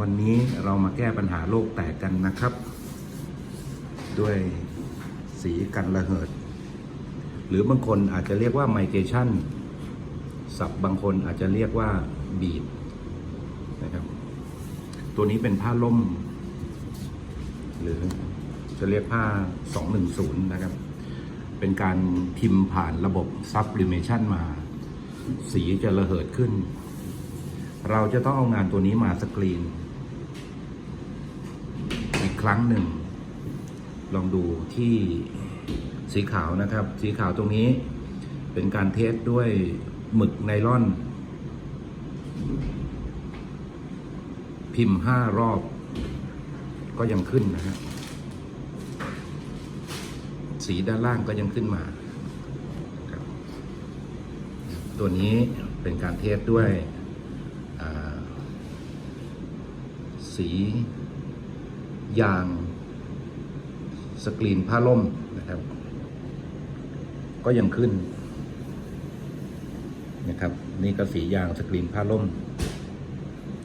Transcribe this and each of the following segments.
วันนี้เรามาแก้ปัญหาโลกแตกกันนะครับ ด้วยสีกันระเหิด หรือบางคนอาจจะเรียกว่าไมเกชันศัพท์บางคนอาจจะเรียกว่าบีดนะครับตัวนี้เป็นผ้าล่ม หรือจะเรียกผ้า 210 นะครับ เป็นการพิมพ์ผ่านระบบ sublimation มา สีจะระเหิดขึ้น เราจะต้องเอางานตัวนี้มาสกรีน ครั้งหนึ่ง ลองดูที่สีขาวนะครับ สีขาวตรงนี้เป็นการเทสด้วยหมึกไนล่อน พิมพ์ห้ารอบ ก็ยังขึ้นนะฮะสีด้านล่างก็ยังขึ้นมาครับตัวนี้เป็นการเทสด้วยสี ยางสกรีนผ้าล่มนะครับ ก็ยังขึ้นนะครับ นี่ก็สียางสกรีนผ้าล่ม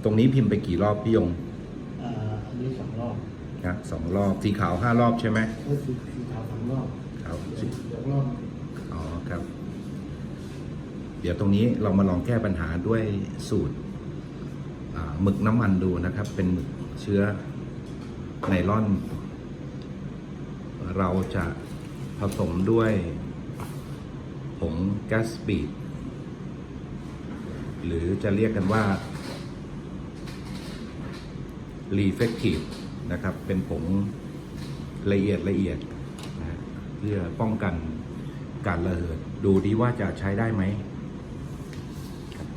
ตรงนี้พิมพ์ไปกี่รอบพี่ยงอ่าอันนี้สองรอบนะสองรอบสีขาวห้ารอบใช่ไหมก็สีสีขาวสองรอบขาวเหลืสีองเหลืองรอบอ๋อครับ เดี๋ยวตรงนี้เรามาลองแก้ปัญหาด้วยสูตรอ่าหมึกน้ำมันดูนะครับ เป็นหมึกเชื้อ ไนล่อน เราจะผสมด้วยผงแก๊สบีดหรือจะเรียกกันว่า reflective นะครับ เป็นผงละเอียดละเอียดนะเพื่อป้องกันการระเหิด ดูดีว่าจะใช้ได้ไหม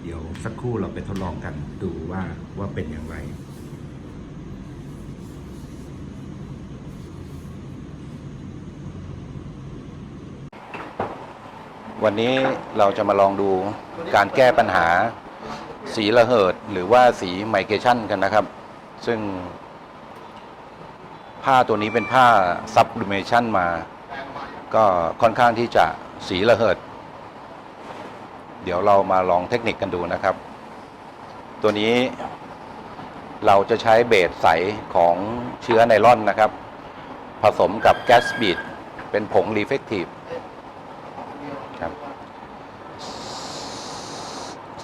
เดี๋ยวสักครู่เราไปทดลองกันดูว่าว่าเป็นอย่างไร วันนี้เราจะมาลองดูการแก้ปัญหาสีระเหิดหรือว่าสีไมเกชันกันนะครับ ซึ่ง ผ้าตัวนี้เป็นผ้าซับลิเมชันมา ก็ค่อนข้างที่จะสีระเหิด เดี๋ยวเรามาลองเทคนิคกันดูนะครับ ตัวนี้เราจะใช้เบสใสของเชื้อไนล่อนนะครับ ผสมกับแก๊สบีดเป็นผงรีเฟกทีฟครับ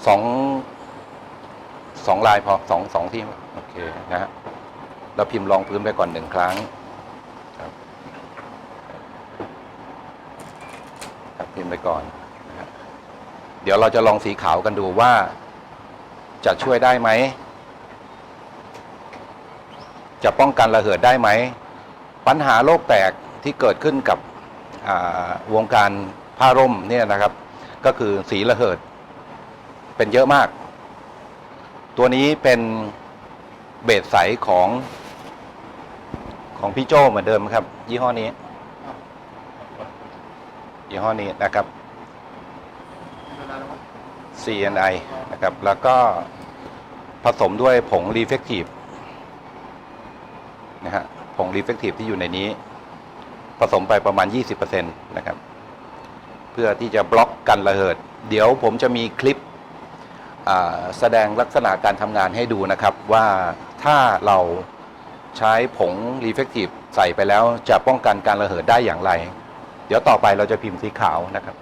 สองสองลายพอสองสองที่โอเคนะฮะเราพิมพ์รองพื้นไปก่อนหนึ่งครั้งครับครับพิมพ์ไปก่อนนะเดี๋ยวเราจะลองสีขาวกันดูว่าจะช่วยได้ไหม จะป้องกันระเหิดได้ไหม ปัญหาโลกแตกที่เกิดขึ้นกับวงการผ้าร่มเนี่ยนะครับ ก็คือสีระเหิด เป็นเยอะมาก ตัวนี้เป็นเบสใสของ ของพี่โจเหมือนเดิมครับ ยี่ห้อนี้ ยี่ห้อนี้นะครับ CNI นะครับ แล้วก็ผสมด้วยผง Reflective นะฮะผง Reflective ที่อยู่ในนี้ ผสมไปประมาณ 20%นะครับ เพื่อที่จะบล็อกกันระเหิด เดี๋ยวผมจะมีคลิป แสดงลักษณะการทำงานให้ดูนะครับว่าถ้าเราใช้ผง Reflective ใส่ไปแล้วจะป้องกันการระเหิดได้อย่างไร เดี๋ยวต่อไปเราจะพิมพ์สีขาวนะครับ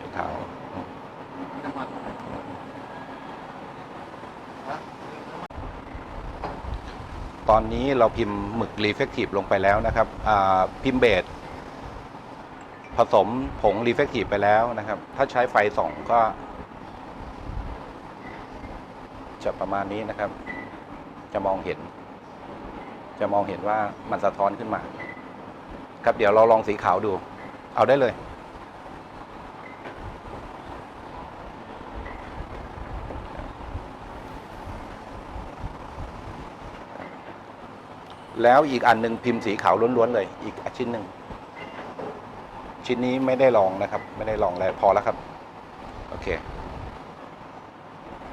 สีขาวตอนนี้เราพิมพ์หมึก Reflective ลงไปแล้วนะครับพิมพ์เบสผสมผง Reflective ไปแล้วนะครับ ถ้าใช้ไฟส่องก็ จะประมาณนี้นะครับ จะมองเห็น จะมองเห็นว่ามันสะท้อนขึ้นมา ครับเดี๋ยวเราลองสีขาวดู เอาได้เลยแล้วอีกอันหนึ่งพิมพ์สีขาวล้วนๆเลย อีกชิ้นหนึ่งชิ้นนี้ไม่ได้ลองนะครับ ไม่ได้ลองแล้วพอแล้วครับ โอเค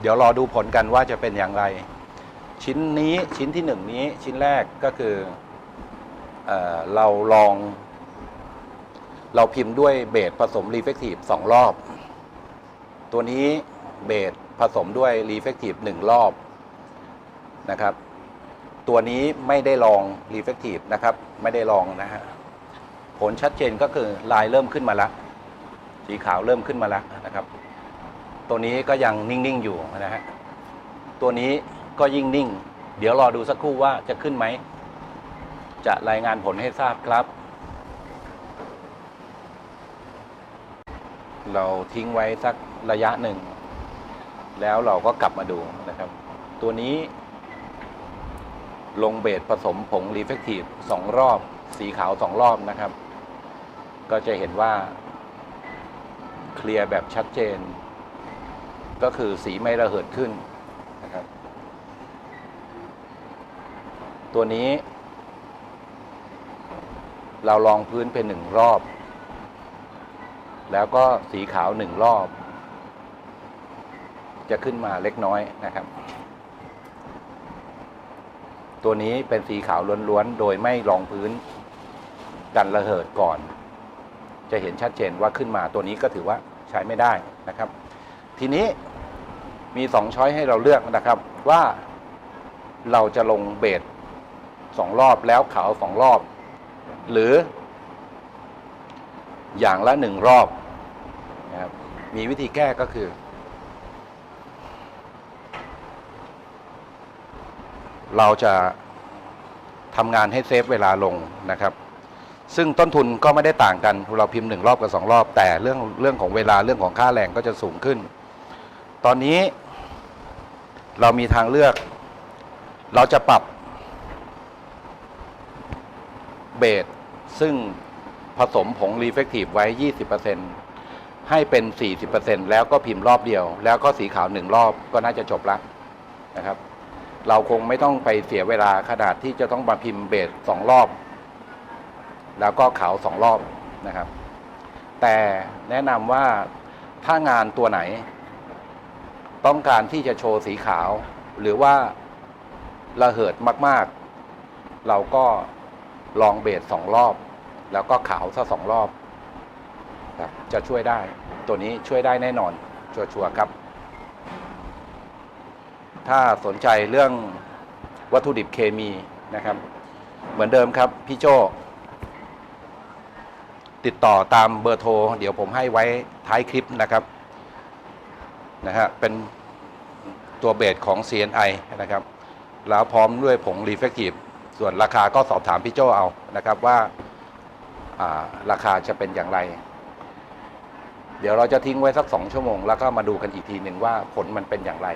ดี๋ยวรอดูผลกันว่าจะเป็นอย่างไร ชิ้นนี้ชิ้นที่หนึ่งนี้ชิ้นแรกก็คือเอเราลอง เราพิมพ์ด้วยเบสผสมรีเฟกทีฟสองรอบ ตัวนี้เบสผสมด้วยรีเฟกทีฟหนึ่งรอบนะครับ ตัวนี้ไม่ได้ลอง reflective นะครับ ไม่ได้ลองนะฮะผลชัดเจนก็คือลายเริ่มขึ้นมาแล้วสีขาวเริ่มขึ้นมาแล้วนะครับ ตัวนี้ก็ยังนิ่งๆอยู่นะฮะตัวนี้ก็ยิ่งนิ่ง เดี๋ยวรอดูสักครู่ว่าจะขึ้นไหม จะรายงานผลให้ทราบครับ เราทิ้งไว้สักระยะหนึ่ง แล้วเราก็กลับมาดูนะครับ ตัวนี้ลงเบสผสมผงรีเฟกทีฟสองรอบ สีขาวสองรอบนะครับ ก็จะเห็นว่า เคลียร์แบบชัดเจน ก็คือสีไม่ระเหิดขึ้นนะครับ ตัวนี้ เราลองพื้นเป็นหนึ่งรอบ แล้วก็สีขาวหนึ่งรอบ จะขึ้นมาเล็กน้อยนะครับ ตัวนี้เป็นสีขาวล้วนๆ โดยไม่รองพื้นกันระเหิดก่อน จะเห็นชัดเจนว่าขึ้นมาตัวนี้ก็ถือว่าใช้ไม่ได้นะครับ ทีนี้มีสองช้อยให้เราเลือกนะครับ ว่าเราจะลงเบสสองรอบแล้วขาวสองรอบ หรือ อย่างละหนึ่งรอบนะครับมีวิธีแก้ก็คือ เราจะทำงานให้เซฟเวลาลงนะครับ ซึ่งต้นทุนก็ไม่ได้ต่างกัน เราพิมพ์หนึ่งรอบกับสองรอบ แต่เรื่องเรื่องของเวลาเรื่องของค่าแรงก็จะสูงขึ้น ตอนนี้เรามีทางเลือก เราจะปรับเบสซึ่งผสมผงรีเฟกทีฟไว้ 20%ให้เป็น 40%แล้วก็พิมพ์รอบเดียว แล้วก็สีขาวหนึ่งรอบก็น่าจะจบแล้วนะครับ เราคงไม่ต้องไปเสียเวลาขนาดที่จะต้องมาพิมพ์เบสสองรอบ แล้วก็ขาวสองรอบนะครับ แต่แนะนำว่าถ้างานตัวไหน ต้องการที่จะโชว์สีขาว หรือว่าระเหิดมาก ๆ เราก็ลองเบสสองรอบ แล้วก็ขาวซะสองรอบครับจะช่วยได้ ตัวนี้ช่วยได้แน่นอน ชัวร์ๆครับ ถ้าสนใจเรื่องวัตถุดิบเคมีนะครับ เหมือนเดิมครับ พี่โจติดต่อตามเบอร์โทร เดี๋ยวผมให้ไว้ท้ายคลิปนะครับ นะฮะเป็นตัวเบสของ CNI นะครับ แล้วพร้อมด้วยผง Reflective ส่วนราคาก็สอบถามพี่โจเอานะครับว่าอ่าราคาจะเป็นอย่างไร เดี๋ยวเราจะทิ้งไว้สักสองชั่วโมง แล้วก็มาดูกันอีกทีหนึ่งว่าผลมันเป็นอย่างไร